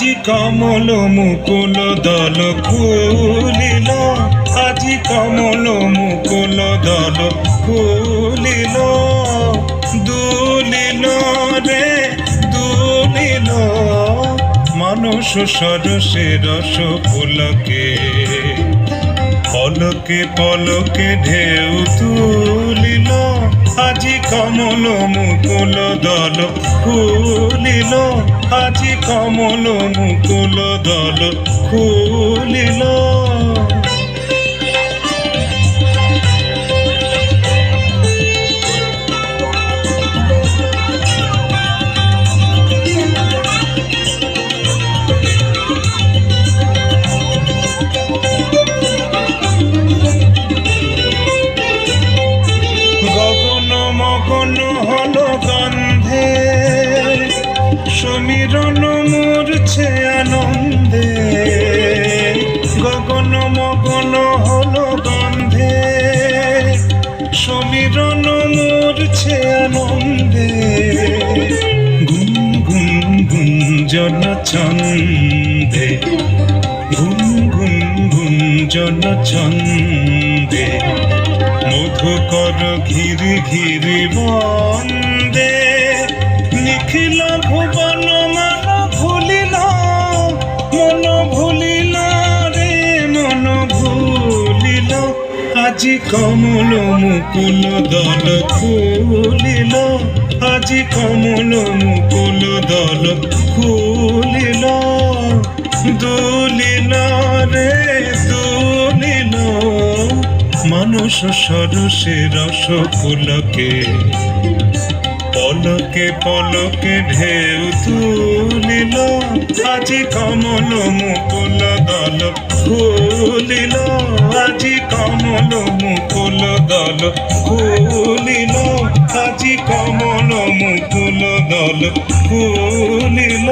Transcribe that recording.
আজি কমল মুকুল দল খুলিল, আজি কমল মুকুল দল খুলিল। দুলিল রে, দুলিল, মানুষ সরসে রস ফুলকে পলকে পলকে ঢেউ তুলিল আজি কমল মুকুল দল খুলিল আজি কমল মুকুল দল খুলিল। সমীরণ মূর্ছে আনন্দে। গগন মগন হল গন্ধে। সমীরণ মূর্ছে আনন্দে। গুন গুন গুঞ্জন ছন্দে গুন ছন্দে মধুকর ঘিরি ঘিরি বন্দে। নিখিল আজি কমল মুকুল দল খুলিল, আজি কমল মুকুল দল খুলিল। দুলিল রে, দুলিল, মানুষ সরসে রস ফুলকে পলকে পলকে ঢেউ তুলিল। আজি কমল মুকুল দল। ফুলিল, আজি কমল মুকুল দল। ফুলিল, আজি কমল মুকুল দল। খুলিল